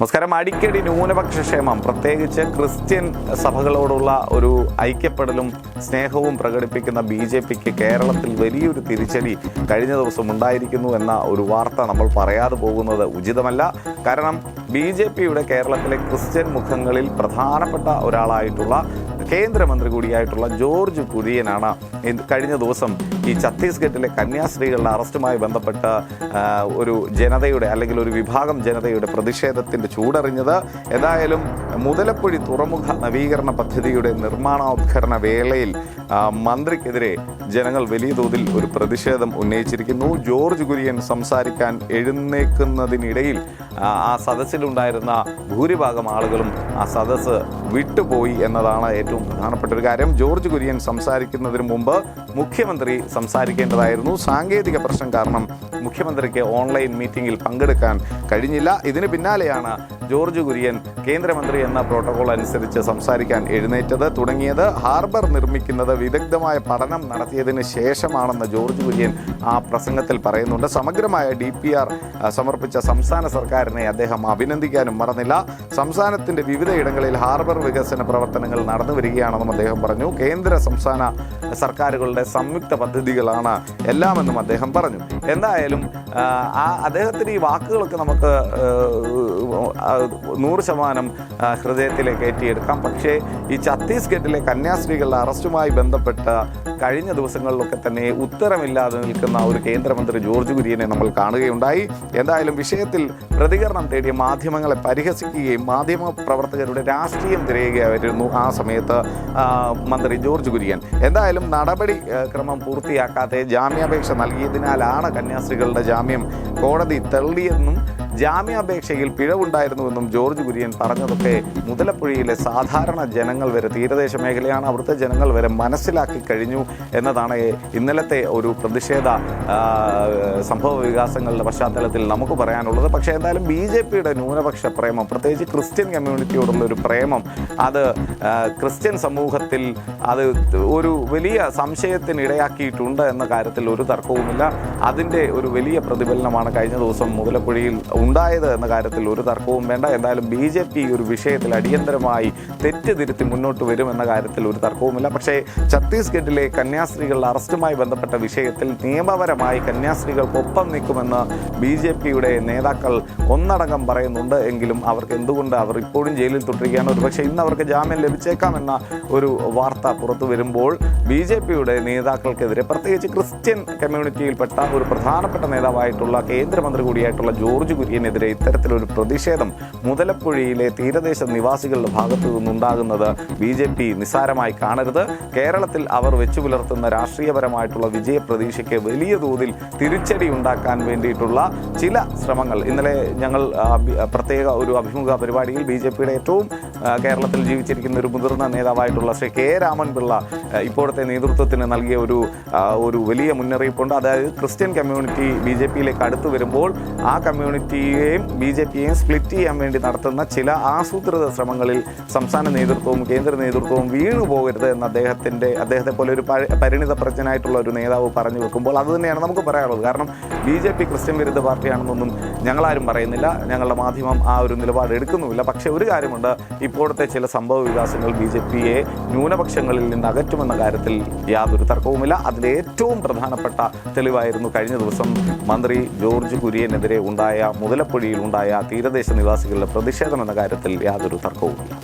നമസ്കാരം. അടിക്കടി ന്യൂനപക്ഷ ക്ഷേമം പ്രത്യേകിച്ച് ക്രിസ്ത്യൻ സഭകളോടുള്ള ഒരു ഐക്യപ്പെടലും സ്നേഹവും പ്രകടിപ്പിക്കുന്ന ബി ജെ പിക്ക് കേരളത്തിൽ വലിയൊരു തിരിച്ചടി കഴിഞ്ഞ ദിവസം ഉണ്ടായിരിക്കുന്നു എന്ന ഒരു വാർത്ത നമ്മൾ പറയാതെ പോകുന്നത് ഉചിതമല്ല. കാരണം ബി ജെ പിയുടെ കേരളത്തിലെ ക്രിസ്ത്യൻ മുഖങ്ങളിൽ പ്രധാനപ്പെട്ട ഒരാളായിട്ടുള്ള കേന്ദ്രമന്ത്രി കൂടിയായിട്ടുള്ള ജോർജ് കുര്യനാണ് കഴിഞ്ഞ ദിവസം ഈ ഛത്തീസ്ഗഡിലെ കന്യാസ്ത്രീകളുടെ അറസ്റ്റുമായി ബന്ധപ്പെട്ട് ഒരു ജനതയുടെ അല്ലെങ്കിൽ ഒരു വിഭാഗം ജനതയുടെ പ്രതിഷേധത്തിന്റെ ചൂടറിഞ്ഞത്. ഏതായാലും മുതലപ്പൊഴി തുറമുഖ നവീകരണ പദ്ധതിയുടെ നിർമ്മാണോദ്ഘാടന വേളയിൽ മന്ത്രിക്കെതിരെ ജനങ്ങൾ വലിയ തോതിൽ ഒരു പ്രതിഷേധം ഉന്നയിച്ചിരിക്കുന്നു. ജോർജ് കുര്യൻ സംസാരിക്കാൻ എഴുന്നേക്കുന്നതിനിടയിൽ ആ സദസ്സിലുണ്ടായിരുന്ന ഭൂരിഭാഗം ആളുകളും ആ സദസ്സ് വിട്ടുപോയി എന്നതാണ് ഏറ്റവും പ്രധാനപ്പെട്ട ഒരു കാര്യം. ജോർജ് കുര്യൻ സംസാരിക്കുന്നതിന് മുമ്പ് മുഖ്യമന്ത്രി സംസാരിക്കേണ്ടതായിരുന്നു. സാങ്കേതിക പ്രശ്നം കാരണം മുഖ്യമന്ത്രിക്ക് ഓൺലൈൻ മീറ്റിംഗിൽ പങ്കെടുക്കാൻ കഴിഞ്ഞില്ല. ഇതിന് പിന്നാലെയാണ് ജോർജ് കുര്യൻ കേന്ദ്രമന്ത്രി എന്ന പ്രോട്ടോകോൾ അനുസരിച്ച് സംസാരിക്കാൻ എഴുന്നേറ്റത് തുടങ്ങിയത് ഹാർബർ നിർമ്മിക്കുന്നത് വിദഗ്ധമായ പഠനം നടത്തിയതിന് ശേഷമാണെന്ന് ജോർജ് കുര്യൻ ആ പ്രസംഗത്തിൽ പറയുന്നുണ്ട്. സമഗ്രമായ ഡി പി ആർ സമർപ്പിച്ച സംസ്ഥാന സർക്കാരിനെ അദ്ദേഹം അഭിനന്ദിക്കാനും മറന്നില്ല. സംസ്ഥാനത്തിന്റെ വിവിധയിടങ്ങളിൽ ഹാർബർ വികസന പ്രവർത്തനങ്ങൾ നടന്നു വരികയാണെന്നും അദ്ദേഹം പറഞ്ഞു. കേന്ദ്ര സംസ്ഥാന സർക്കാരുകളുടെ സംയുക്ത പദ്ധതികളാണ് എല്ലാമെന്നും അദ്ദേഹം പറഞ്ഞു. എന്തായാലും ആ, അദ്ദേഹത്തിന് ഈ വാക്കുകളൊക്കെ നമുക്ക് നൂറ് ശതമാനം ഹൃദയത്തിലേക്ക് ഏറ്റിയെടുക്കാം പക്ഷേ ഈ ഛത്തീസ്ഗഡിലെ കന്യാസ്ത്രീകളുടെ അറസ്റ്റുമായി ബന്ധപ്പെട്ട കഴിഞ്ഞ ദിവസങ്ങളിലൊക്കെ തന്നെ ഉത്തരമില്ലാതെ നിൽക്കുന്ന ഒരു കേന്ദ്രമന്ത്രി ജോർജ് കുര്യനെ നമ്മൾ കാണുകയുണ്ടായി. എന്തായാലും വിഷയത്തിൽ പ്രതികരണം തേടിയ മാധ്യമങ്ങളെ പരിഹസിക്കുകയും മാധ്യമ പ്രവർത്തകരുടെ രാഷ്ട്രീയം തിരയുകയായിരുന്നു ആ സമയത്ത് മന്ത്രി ജോർജ് കുര്യൻ. എന്തായാലും നടപടി ക്രമം പൂർത്തിയാക്കാതെ ജാമ്യാപേക്ഷ നൽകിയതിനാലാണ് കന്യാസ്ത്രീകളുടെ ജാമ്യം കോടതി തള്ളിയെന്നും ജാമ്യാപേക്ഷയിൽ പിഴവുണ്ടായിരുന്നുവെന്നും ജോർജ് കുര്യൻ പറഞ്ഞതൊക്കെ മുതലപ്പുഴയിലെ സാധാരണ ജനങ്ങൾ വരെ തീരദേശ മേഖലയാണ് അവിടുത്തെ ജനങ്ങൾ വരെ മനസ്സിലാക്കി കഴിഞ്ഞു എന്നതാണ് ഇന്നലത്തെ ഒരു പ്രതിഷേധ സംഭവ വികാസങ്ങളുടെ പശ്ചാത്തലത്തിൽ നമുക്ക് പറയാനുള്ളത്. പക്ഷേ എന്തായാലും ബി ജെ പിയുടെ ന്യൂനപക്ഷ പ്രേമം പ്രത്യേകിച്ച് ക്രിസ്ത്യൻ കമ്മ്യൂണിറ്റിയോടുള്ള ഒരു പ്രേമം അത് ക്രിസ്ത്യൻ സമൂഹത്തിൽ അത് ഒരു വലിയ സംശയത്തിന് ഇടയാക്കിയിട്ടുണ്ട് എന്ന കാര്യത്തിൽ ഒരു തർക്കവുമില്ല. അതിന്റെ ഒരു വലിയ പ്രതിഫലനമാണ് കഴിഞ്ഞ ദിവസം മുതലപ്പുഴയിൽ ഉണ്ടായത് എന്ന കാര്യത്തിൽ ഒരു തർക്കവും വേണ്ട. എന്തായാലും ബി ജെ പി ഒരു വിഷയത്തിൽ അടിയന്തരമായി തെറ്റുതിരുത്തി മുന്നോട്ട് വരുമെന്ന കാര്യത്തിൽ ഒരു തർക്കവുമില്ല. പക്ഷേ ഛത്തീസ്ഗഡിലെ കന്യാസ്ത്രീകളുടെ അറസ്റ്റുമായി ബന്ധപ്പെട്ട വിഷയത്തിൽ നിയമപരമായി കന്യാസ്ത്രീകൾക്കൊപ്പം നിൽക്കുമെന്ന് ബി ജെ പിയുടെ നേതാക്കൾ ഒന്നടങ്കം പറയുന്നുണ്ട്. എങ്കിലും അവർക്ക് എന്തുകൊണ്ട് അവർ ഇപ്പോഴും ജയിലിൽ തുടരുകയാണ്? ഒരുപക്ഷെ ഇന്ന് അവർക്ക് ജാമ്യം ലഭിച്ചേക്കാമെന്ന ഒരു വാർത്ത പുറത്തു വരുമ്പോൾ ബി ജെ പിയുടെ നേതാക്കൾക്കെതിരെ പ്രത്യേകിച്ച് ക്രിസ്ത്യൻ കമ്മ്യൂണിറ്റിയിൽപ്പെട്ട ഒരു പ്രധാനപ്പെട്ട നേതാവായിട്ടുള്ള കേന്ദ്രമന്ത്രി കൂടിയായിട്ടുള്ള ജോർജ് കുര്യനെതിരെ ഇത്തരത്തിലൊരു പ്രതിഷേധം മുതലപ്പുഴയിലെ തീരദേശ നിവാസികളുടെ ഭാഗത്തു നിന്നുണ്ടാകുന്നത് ബി ജെ പി നിസ്സാരമായി കാണരുത്. കേരളത്തിൽ അവർ വെച്ചു പുലർത്തുന്ന രാഷ്ട്രീയപരമായിട്ടുള്ള വിജയ പ്രതീക്ഷയ്ക്ക് വലിയ തോതിൽ തിരിച്ചടി ഉണ്ടാക്കാൻ വേണ്ടിയിട്ടുള്ള ചില ശ്രമങ്ങൾ. ഇന്നലെ ഞങ്ങൾ പ്രത്യേക ഒരു അഭിമുഖ പരിപാടിയിൽ ബി ജെ പിയുടെ ഏറ്റവും കേരളത്തിൽ ജീവിച്ചിരിക്കുന്ന ഒരു മുതിർന്ന നേതാവായിട്ടുള്ള ശ്രീ കെ രാമൻപിള്ള ഇപ്പോഴത്തെ നേതൃത്വത്തിന് നൽകിയ ഒരു ഒരു വലിയ മുന്നറിയിപ്പുണ്ട്. അതായത് ക്രിസ്ത്യൻ കമ്മ്യൂണിറ്റി ബി ജെ പിയിലേക്ക് അടുത്ത് വരുമ്പോൾ ആ കമ്മ്യൂണിറ്റിയെയും ബി ജെ പിയെയും സ്പ്ലിറ്റ് ചെയ്യാൻ വേണ്ടി നടത്തുന്ന ചില ആസൂത്രിത ശ്രമങ്ങളിൽ സംസ്ഥാന നേതൃത്വവും കേന്ദ്ര നേതൃത്വവും വീണുപോകരുത് എന്ന് അദ്ദേഹത്തിന്റെ അദ്ദേഹത്തെ പോലെ ഒരു പരിണിത പ്രജ്ഞനായിട്ടുള്ള ഒരു നേതാവ് പറഞ്ഞു വെക്കുമ്പോൾ അത് തന്നെയാണ് നമുക്ക് പറയാനുള്ളത്. കാരണം ബി ജെ പി ക്രിസ്ത്യൻ വിരുദ്ധ പാർട്ടിയാണെന്നൊന്നും ഞങ്ങളാരും പറയുന്നില്ല. ഞങ്ങളുടെ മാധ്യമം ആ ഒരു നിലപാട് എടുക്കുന്നുമില്ല. പക്ഷേ ഒരു കാര്യമുണ്ട്. ഇപ്പോഴത്തെ ചില സംഭവ വികാസങ്ങൾ ബി ജെ പിയെ ന്യൂനപക്ഷങ്ങളിൽ നിന്ന് അകറ്റുമെന്ന കാര്യത്തിൽ യാതൊരു തർക്കവുമില്ല. അതിലേറ്റവും പ്രധാനപ്പെട്ട തെളിവായിരുന്നു കഴിഞ്ഞ ദിവസം മന്ത്രി ജോർജ് കുര്യനെതിരെ ഉണ്ടായ മുതലപ്പൊഴിയിൽ ഉണ്ടായ തീരദേശ നിവാസികളുടെ പ്രതിഷേധം എന്ന കാര്യത്തിൽ യാതൊരു തർക്കവുമില്ല